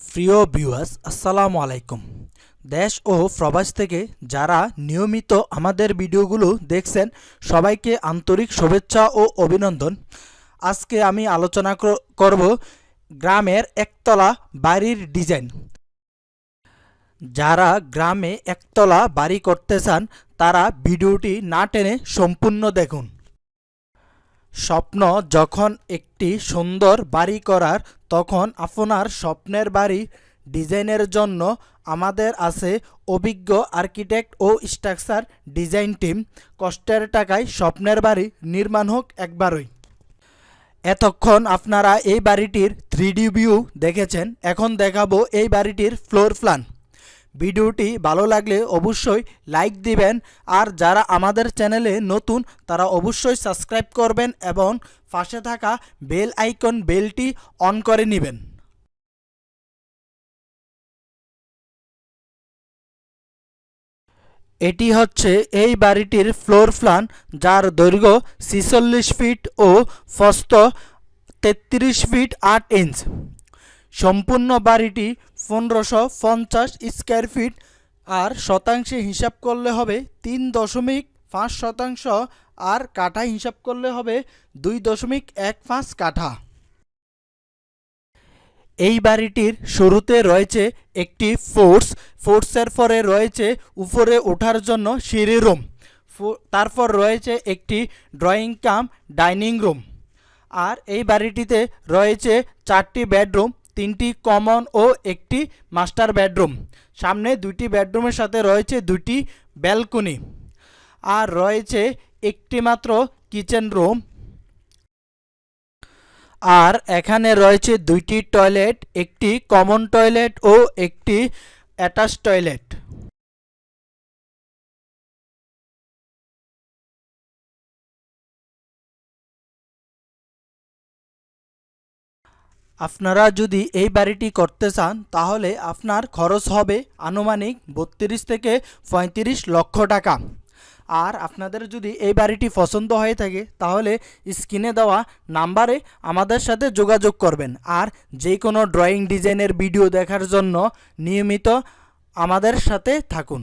প্রিয় ভিউয়ার্স আসসালামু আলাইকুম। দেশ ও প্রবাস থেকে যারা নিয়মিত আমাদের ভিডিওগুলো দেখছেন, সবাইকে আন্তরিক শুভেচ্ছা ও অভিনন্দন। আজকে আমি আলোচনা কর- করব গ্রামের একতলা বাড়ির ডিজাইন যারা গ্রামে একতলা বাড়ি করতে চান, তারা ভিডিওটি না টেনে সম্পূর্ণ দেখুন। স্বপ্ন যখন একটি সুন্দর বাড়ি করার, তখন আপনার স্বপ্নের বাড়ি ডিজাইনের জন্য আমাদের আছে অভিজ্ঞ আর্কিটেক্ট ও স্ট্রাকচার ডিজাইন টিম। কষ্টের টাকায় স্বপ্নের বাড়ি নির্মাণ হোক একবারই। এতক্ষণ আপনারা এই বাড়িটির থ্রি ভিউ দেখেছেন। এখন দেখাবো এই বাড়িটির ফ্লোর প্ল্যান। ভিডিওটি ভালো লাগলে অবশ্যই লাইক দিবেন। আর যারা আমাদের চ্যানেলে নতুন, তারা অবশ্যই সাবস্ক্রাইব করবেন এবং পাশে থাকা বেল আইকন, বেলটি অন করে নেবেন। এটি হচ্ছে এই বাড়িটির ফ্লোর প্ল্যান, যার দৈর্ঘ্য ছিচল্লিশ ফিট ও ফস্ত তেত্রিশ ফিট আট ইঞ্চ। সম্পূর্ণ বাড়িটি পনেরোশো পঞ্চাশ স্কোয়ার ফিট, আর শতাংশে হিসাব করলে হবে তিন দশমিক পাঁচ শতাংশ, আর কাঠা হিসাব করলে হবে দুই দশমিক এক পাঁচ কাঠা। এই বাড়িটির শুরুতে রয়েছে একটি ফোর্স, ফোর্সের পরে রয়েছে উপরে ওঠার জন্য সিঁড়ি রুম তারপর রয়েছে একটি ড্রয়িং কাম, ডাইনিং রুম। আর এই বাড়িটিতে রয়েছে চারটি বেডরুম তিনটি কমন ও একটি মাস্টার বেডরুম। সামনে দুইটি বেডরুমের সাথে রয়েছে দুটি ব্যালকনি। আর রয়েছে একটি মাত্র কিচেন রুম। আর এখানে রয়েছে দুইটি টয়লেট, একটি কমন টয়লেট ও একটি অ্যাটাচ টয়লেট। আপনারা যদি এই বাড়িটি করতে চান, তাহলে আপনার খরচ হবে আনুমানিক বত্রিশ থেকে পঁয়ত্রিশ লক্ষ টাকা। আর আপনাদের যদি এই বাড়িটি পছন্দ হয়ে থাকে, তাহলে স্ক্রিনে দেওয়া নাম্বারে আমাদের সাথে যোগাযোগ করবেন। আর যে কোনো ড্রয়িং ডিজাইনের ভিডিও দেখার জন্য নিয়মিত আমাদের সাথে থাকুন।